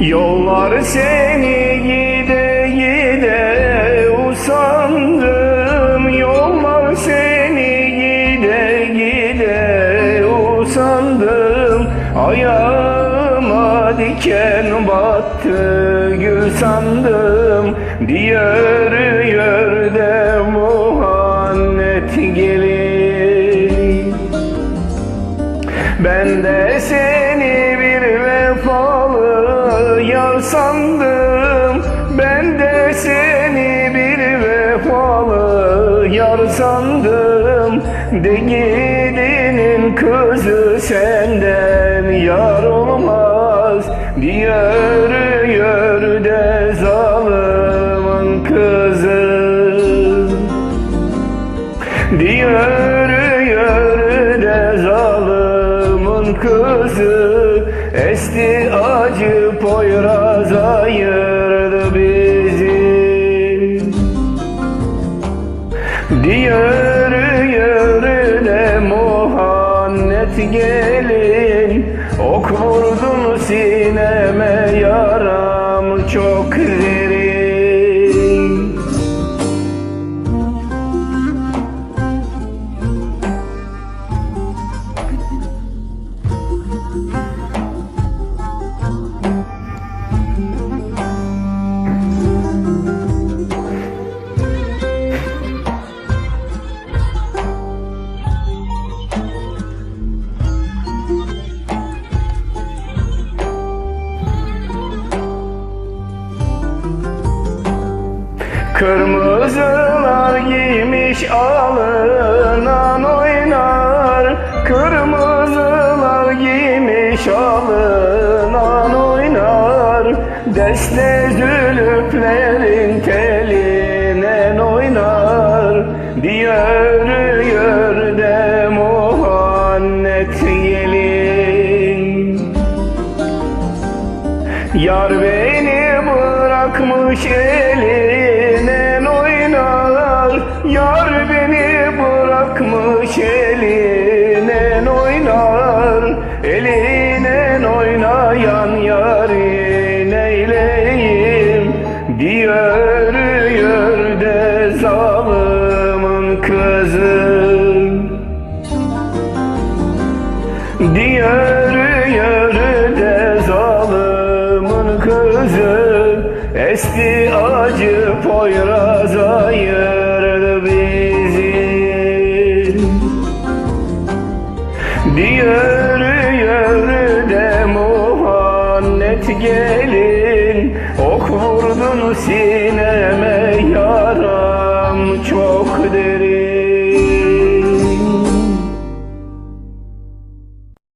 Yollar seni gide gide usandım. Yollar seni gide gide usandım. Ayağıma diken battı gül sandım. Diğer yerde muhannet gelin ben de seni sandım. Ben de seni bir vefalı yar sandım. De kızı senden yar olmaz. Diğer yerde zalimin kızı. Diğer yerde zalimin kızı. Esti acı poyraz ayırdı bizi. Diğer yerde muhannet gelin. Ok vurdun sineme Kırmızılar giymiş alınan oynar. Kırmızılar giymiş alınan oynar. Deste zülüflerin teline oynar. Diğer yerde muhannet gelin. Yar beni bırakmış eline bırakmış eline oynar Eline oynayan yarın eyleyim. Diğer yerde zalimin kızı. Diğer yerde zalimin kızı. Esti acı poyraz ayırdı gelin Ok vurdun sineme yaram. Çok derin